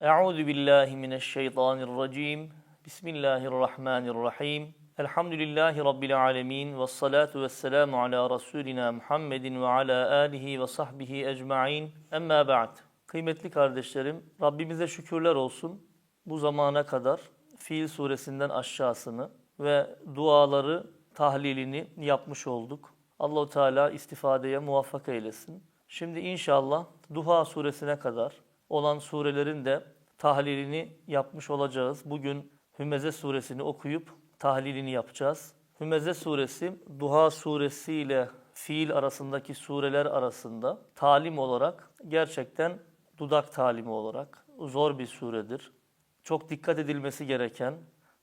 Euzu billahi mineşşeytanirracim. Bismillahirrahmanirrahim. Elhamdülillahi rabbil alamin ve salatu vesselamu ala rasulina Muhammedin ve ala alihi ve sahbihi ecmaîn. Emma ba'd. Kıymetli kardeşlerim, Rabbimize şükürler olsun. Bu zamana kadar Fiil suresinden aşağısını ve duaları tahlilini yapmış olduk. Allahu Teala istifadeye muvaffak eylesin. Şimdi inşallah Duha suresine kadar olan surelerin de tahlilini yapmış olacağız. Bugün Hümeze suresini okuyup tahlilini yapacağız. Hümeze suresi Duha suresi ile fiil arasındaki sureler arasında talim olarak gerçekten dudak talimi olarak zor bir suredir. Çok dikkat edilmesi gereken,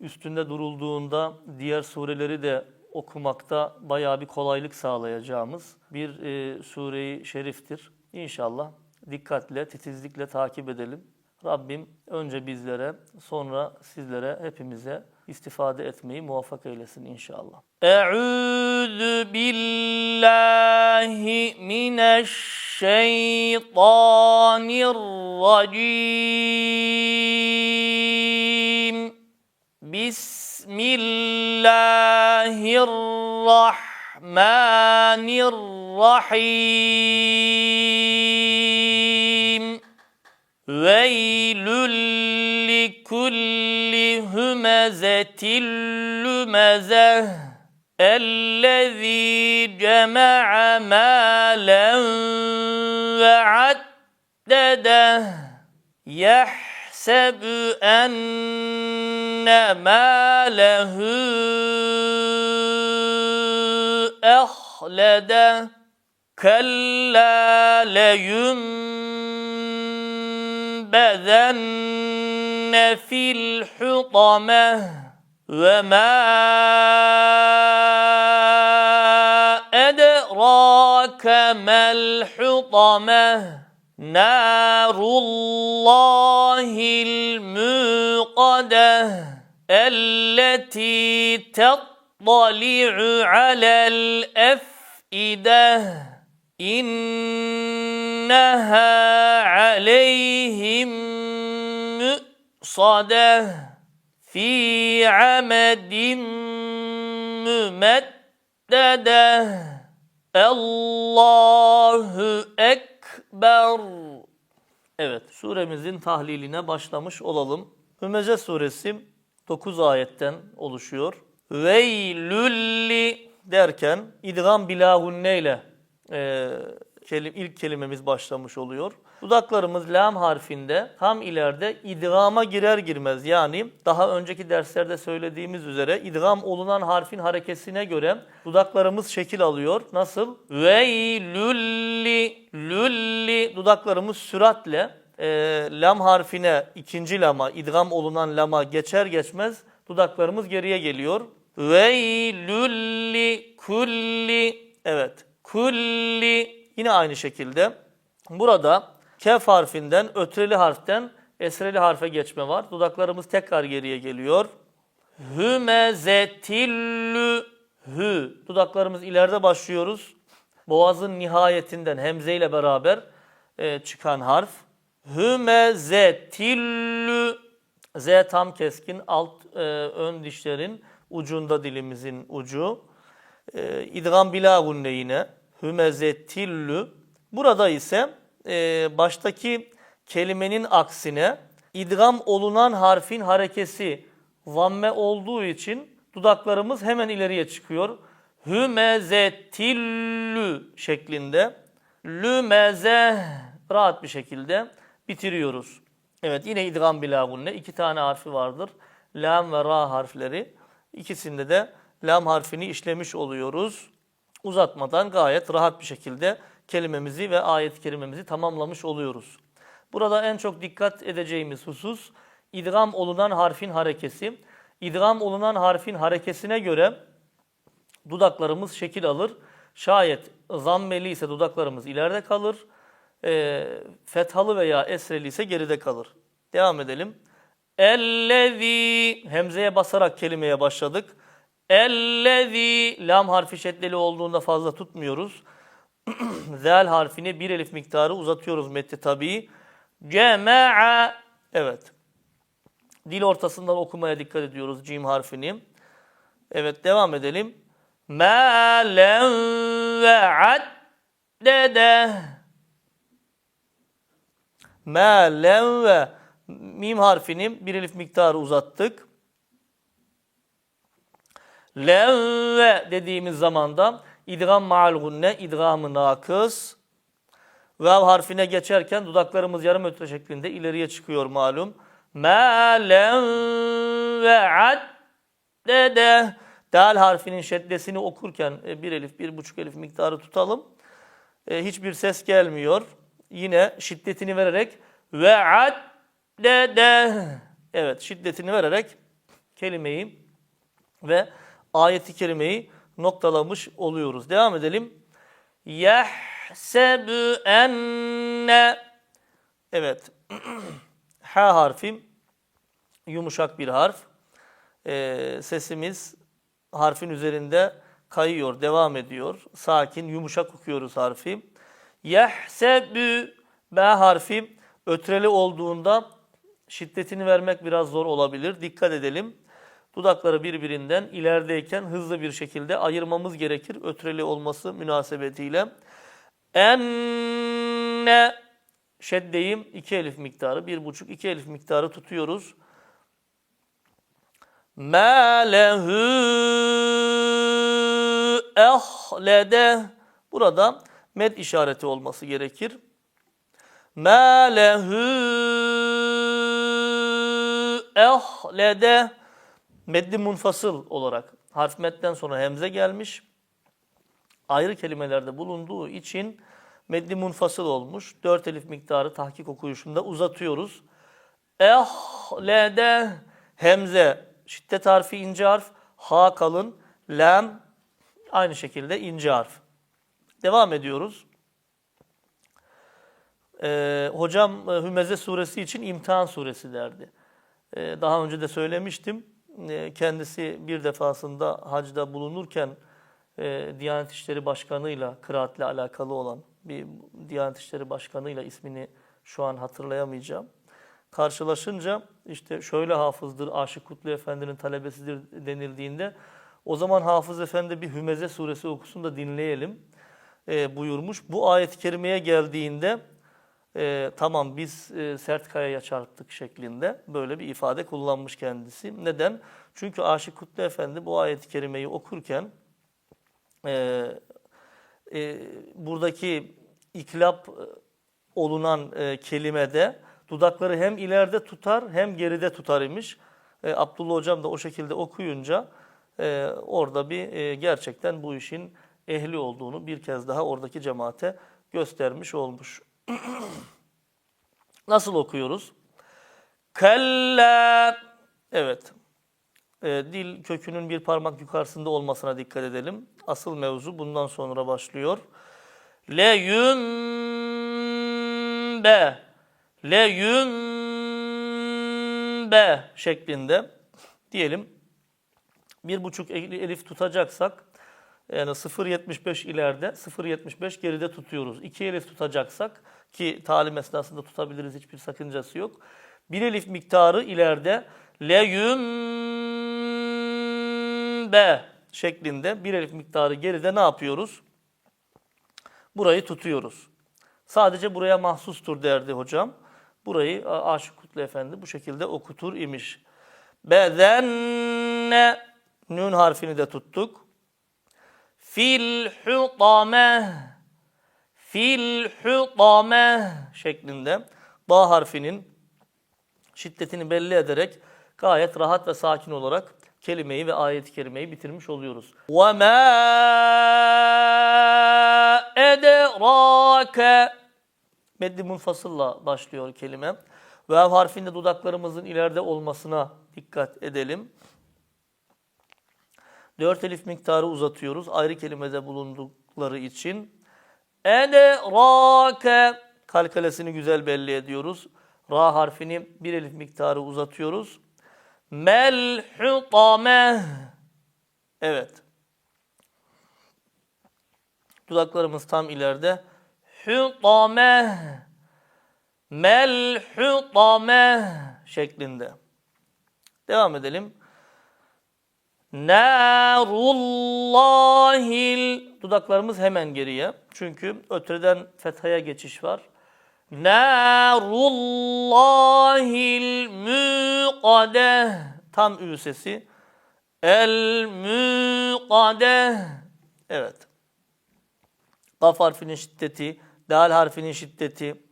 üstünde durulduğunda diğer sureleri de okumakta bayağı bir kolaylık sağlayacağımız bir e, sure-i şeriftir. İnşallah dikkatle, titizlikle takip edelim. Rabbim önce bizlere, sonra sizlere, hepimize istifade etmeyi muvaffak eylesin inşallah. Eûzü billahi mineşşeytanirracim. Bismillahirrahmanirrahim. Veylül likulli hümezetil lümezeh. Ellezî cema'a mâlen ve addedeh. Yahsebu enne mâlehu ehlede. Kella leyunbezenne fil hutameh. Ve ma edrake mel hutameh. Narullahil muqadeh. Elleti tettali'u alel ef'ideh. İnneha aleyhim mü'sadeh. Fi amedin mümeddedeh. Allahu Ekber. Evet, suremizin tahliline başlamış olalım. Hümeze suresi 9 ayetten oluşuyor. Veylülli derken idgam bilahunne ile e, kelim, ilk kelimemiz başlamış oluyor. Dudaklarımız lam harfinde tam ileride idgama girer girmez yani daha önceki derslerde söylediğimiz üzere idgam olunan harfin harekesine göre dudaklarımız şekil alıyor. Nasıl? Veylülli lülli dudaklarımız süratle e, lam harfine ikinci lama idgam olunan lama geçer geçmez dudaklarımız geriye geliyor. Veylülli kulli evet kulli yine aynı şekilde burada kef harfinden ötreli harften esreli harfe geçme var. Dudaklarımız tekrar geriye geliyor. Hümezetillü hü. Dudaklarımız ileride başlıyoruz. Boğazın nihayetinden hemze ile beraber e, çıkan harf. Hümezetillü Z tam keskin alt e, ön dişlerin ucunda dilimizin ucu. E, idgam bila gunne yine. Hümezetillü. Burada ise e, baştaki kelimenin aksine idgam olunan harfin harekesi vamme olduğu için dudaklarımız hemen ileriye çıkıyor. Hümezetillü şeklinde. Lümeze rahat bir şekilde bitiriyoruz. Evet yine idgam bila gunne. iki tane harfi vardır. Lam ve ra harfleri. İkisinde de lam harfini işlemiş oluyoruz. Uzatmadan gayet rahat bir şekilde kelimemizi ve ayet-i kerimemizi tamamlamış oluyoruz. Burada en çok dikkat edeceğimiz husus idgam olunan harfin harekesi. İdgam olunan harfin harekesine göre dudaklarımız şekil alır. Şayet zammeli ise dudaklarımız ileride kalır. E, fethalı veya esreli ise geride kalır. Devam edelim. Ellezî hemzeye basarak kelimeye başladık. Ellezî lam harfi şeddeli olduğunda fazla tutmuyoruz. Zel harfini bir elif miktarı uzatıyoruz metti tabii. Cema'a Evet. Dil ortasından okumaya dikkat ediyoruz cim harfini. Evet devam edelim. Mâlen ve addede. Mâlen ve mim harfini bir elif miktarı uzattık. Levve dediğimiz zamanda idgam ma'al gunne, idgamı nakıs. Vav harfine geçerken dudaklarımız yarım ötre şeklinde ileriye çıkıyor malum. Ma ve addede. Dal harfinin şeddesini okurken e, bir elif, bir buçuk elif miktarı tutalım. E, hiçbir ses gelmiyor. Yine şiddetini vererek ve addede. Evet şiddetini vererek kelimeyi ve ayeti kerimeyi noktalamış oluyoruz. Devam edelim. Yahsebu enne Evet. H harfi yumuşak bir harf. Ee, sesimiz harfin üzerinde kayıyor, devam ediyor. Sakin, yumuşak okuyoruz harfi. Yahsebu B harfi ötreli olduğunda şiddetini vermek biraz zor olabilir. Dikkat edelim. Dudakları birbirinden ilerideyken hızlı bir şekilde ayırmamız gerekir. Ötreli olması münasebetiyle. Enne şeddeyim iki elif miktarı, bir buçuk iki elif miktarı tutuyoruz. Ma lehu ehlede burada med işareti olması gerekir. Ma lehu ehlede meddi munfasıl olarak harf metten sonra hemze gelmiş. Ayrı kelimelerde bulunduğu için meddi munfasıl olmuş. Dört elif miktarı tahkik okuyuşunda uzatıyoruz. Ehlede hemze şiddet harfi ince harf, ha kalın, lam aynı şekilde ince harf. Devam ediyoruz. Ee, hocam e, Hümeze suresi için imtihan suresi derdi. Ee, daha önce de söylemiştim. Ee, kendisi bir defasında hacda bulunurken e, Diyanet İşleri Başkanı'yla kıraatle alakalı olan bir Diyanet İşleri Başkanı'yla ismini şu an hatırlayamayacağım. Karşılaşınca işte şöyle hafızdır Aşık Kutlu Efendi'nin talebesidir denildiğinde o zaman Hafız Efendi bir Hümeze suresi okusun da dinleyelim e, buyurmuş. Bu ayet-i kerimeye geldiğinde e, tamam biz e, sert kayaya çarptık şeklinde böyle bir ifade kullanmış kendisi. Neden? Çünkü Aşık Kutlu Efendi bu ayet-i kerimeyi okurken e, e, buradaki iklap e, olunan e, kelimede dudakları hem ileride tutar hem geride tutar imiş. E, Abdullah Hocam da o şekilde okuyunca e, orada bir e, gerçekten bu işin ehli olduğunu bir kez daha oradaki cemaate göstermiş olmuş. Nasıl okuyoruz? Kella. Evet. E, dil kökünün bir parmak yukarısında olmasına dikkat edelim. Asıl mevzu bundan sonra başlıyor. Le yumbe. Le yumbe şeklinde diyelim. Bir buçuk elif tutacaksak yani 0.75 ileride, 0.75 geride tutuyoruz. 2 elif tutacaksak ki talim esnasında tutabiliriz hiçbir sakıncası yok. 1 elif miktarı ileride leyumbe şeklinde bir elif miktarı geride ne yapıyoruz? Burayı tutuyoruz. Sadece buraya mahsustur derdi hocam. Burayı Aşık Kutlu Efendi bu şekilde okutur imiş. Bedenne nun harfini de tuttuk fil hutame fil hutame şeklinde da harfinin şiddetini belli ederek gayet rahat ve sakin olarak kelimeyi ve ayet-i kerimeyi bitirmiş oluyoruz. Ve ma edrake Meddi munfasılla başlıyor kelime. Ve harfinde dudaklarımızın ileride olmasına dikkat edelim. Dört elif miktarı uzatıyoruz. Ayrı kelimede bulundukları için. Edrake kalkalesini güzel belli ediyoruz. Ra harfini bir elif miktarı uzatıyoruz. Melhutame Evet. Dudaklarımız tam ileride. Hutame melhutame şeklinde. Devam edelim. Narullahil dudaklarımız hemen geriye. Çünkü ötreden fethaya geçiş var. Narullahil müqadeh tam ü sesi. El müqadeh. Evet. Kaf harfinin şiddeti, dal harfinin şiddeti.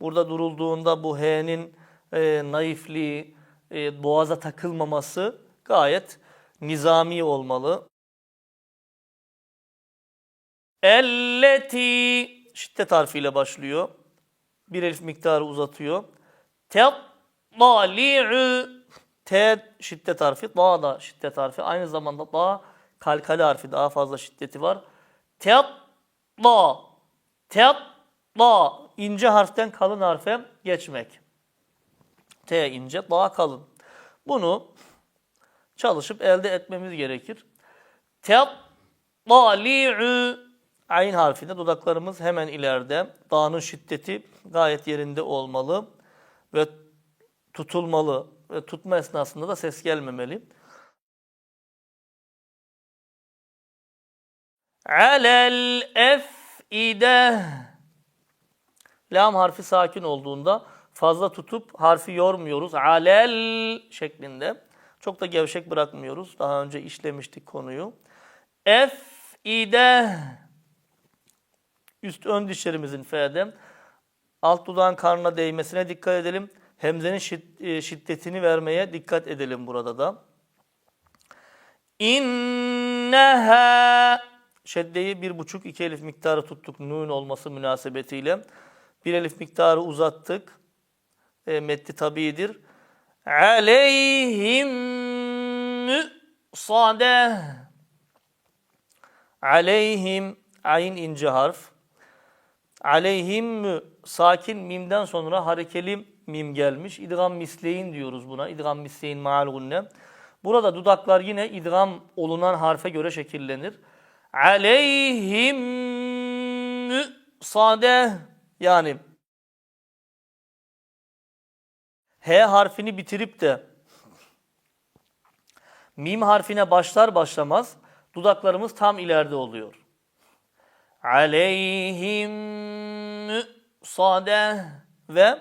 Burada durulduğunda bu h'nin e, naifliği, e, boğaza takılmaması gayet nizami olmalı. Elleti şiddet harfiyle başlıyor. Bir elif miktarı uzatıyor. Tettali'u T şiddet harfi, da da şiddet harfi. Aynı zamanda da kalkali harfi daha fazla şiddeti var. Tetta Tetta ince harften kalın harfe geçmek. T ince, daha kalın. Bunu çalışıp elde etmemiz gerekir. Tettali'u Ayn harfinde dudaklarımız hemen ileride. Dağının şiddeti gayet yerinde olmalı ve tutulmalı ve tutma esnasında da ses gelmemeli. Alel efide Lam harfi sakin olduğunda fazla tutup harfi yormuyoruz. Alel şeklinde. Çok da gevşek bırakmıyoruz. Daha önce işlemiştik konuyu. Efide Üst ön dişlerimizin F'de alt dudağın karnına değmesine dikkat edelim. Hemzenin e, şiddetini vermeye dikkat edelim burada da. İnneha şeddeyi bir buçuk iki elif miktarı tuttuk nun olması münasebetiyle. Bir elif miktarı uzattık. E, metni tabidir. Aleyhim müsade. Aleyhim ayn ince harf. Aleyhim mü sakin mimden sonra harekeli mim gelmiş. İdgam misleyin diyoruz buna. İdgam misleyin maal gunne. Burada dudaklar yine idgam olunan harfe göre şekillenir. Aleyhim mü sade yani H harfini bitirip de mim harfine başlar başlamaz dudaklarımız tam ileride oluyor. Aleyhim müsade ve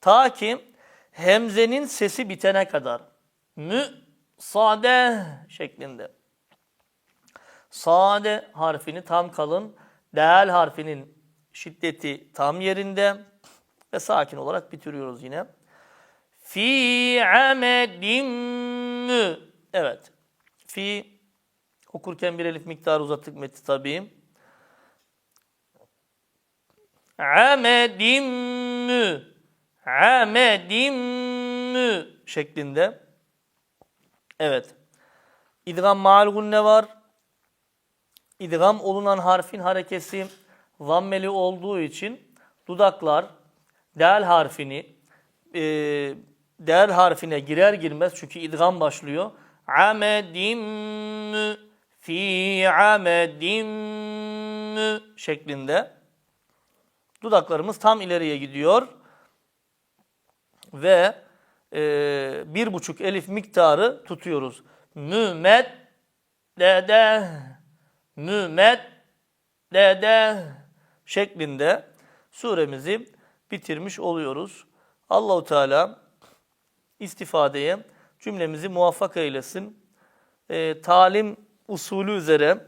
ta ki hemzenin sesi bitene kadar müsade şeklinde. Sade harfini tam kalın, del harfinin şiddeti tam yerinde ve sakin olarak bitiriyoruz yine. Fi amedim mü. Evet. Fi okurken bir elif miktarı uzattık metni tabii. Amedim mü. Amedim mü şeklinde. Evet. İdgam maal gunne var. İdgam olunan harfin harekesi zammeli olduğu için dudaklar del harfini e, del harfine girer girmez çünkü idgam başlıyor. Amedim fi amedim şeklinde dudaklarımız tam ileriye gidiyor ve e, bir buçuk elif miktarı tutuyoruz. Mümet dede mümet dede şeklinde suremizi bitirmiş oluyoruz. Allahu Teala istifadeye cümlemizi muvaffak eylesin. E, talim usulü üzere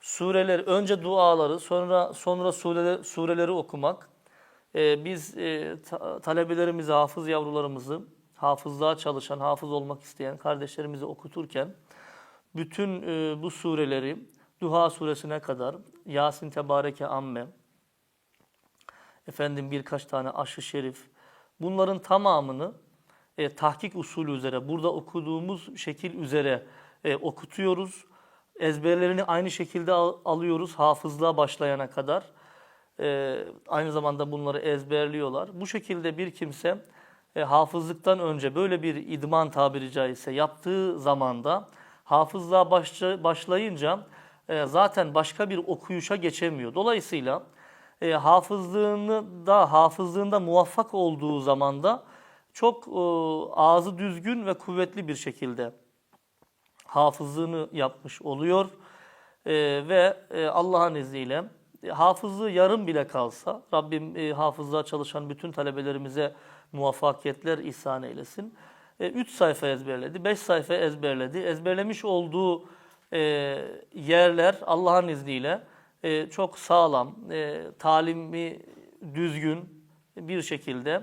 sureler önce duaları sonra sonra sureleri, sureleri okumak. E, biz e, ta, talebelerimizi, hafız yavrularımızı, hafızlığa çalışan, hafız olmak isteyen kardeşlerimizi okuturken bütün e, bu sureleri Duha suresine kadar Yasin Tebareke Amme, efendim birkaç tane aşı şerif, bunların tamamını e, tahkik usulü üzere, burada okuduğumuz şekil üzere e, okutuyoruz. Ezberlerini aynı şekilde al- alıyoruz hafızlığa başlayana kadar. E, aynı zamanda bunları ezberliyorlar. Bu şekilde bir kimse e, hafızlıktan önce böyle bir idman tabiri caizse yaptığı zamanda hafızlığa başla- başlayınca e, zaten başka bir okuyuşa geçemiyor. Dolayısıyla e, hafızlığını da hafızlığında muvaffak olduğu zaman da çok e, ağzı düzgün ve kuvvetli bir şekilde hafızlığını yapmış oluyor. E, ve e, Allah'ın izniyle hafızlığı yarım bile kalsa Rabbim hafızlığa çalışan bütün talebelerimize muvaffakiyetler ihsan eylesin. 3 sayfa ezberledi, 5 sayfa ezberledi. Ezberlemiş olduğu yerler Allah'ın izniyle çok sağlam, talimi düzgün bir şekilde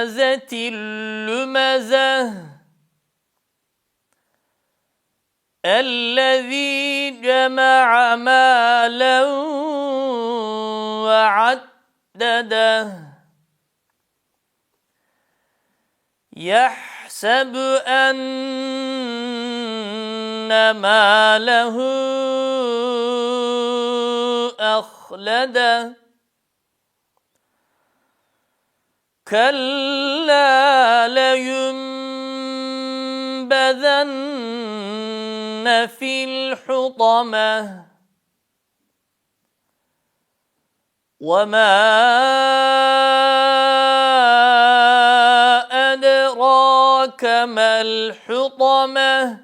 همزة لمزة الذي جمع مالا وعدده. يحسب أن ماله أخلده. كلا لينبذن في الحطمة وما أدراك ما الحطمة.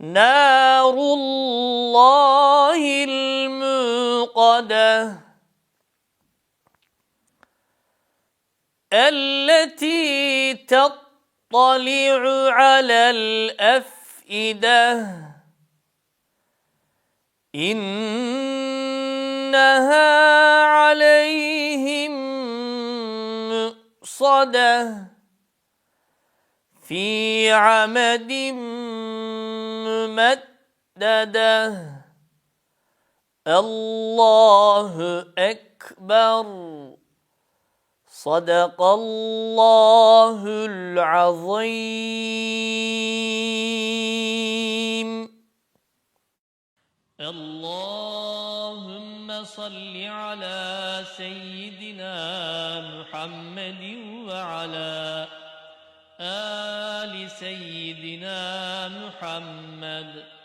نار الله الموقدة. التي تطلع على الأفئدة. إنها عليهم مؤصدة. في عمد ممددة. الله أكبر. صدق الله العظيم. اللهم صل على سيدنا محمد وعلى آل سيدنا محمد.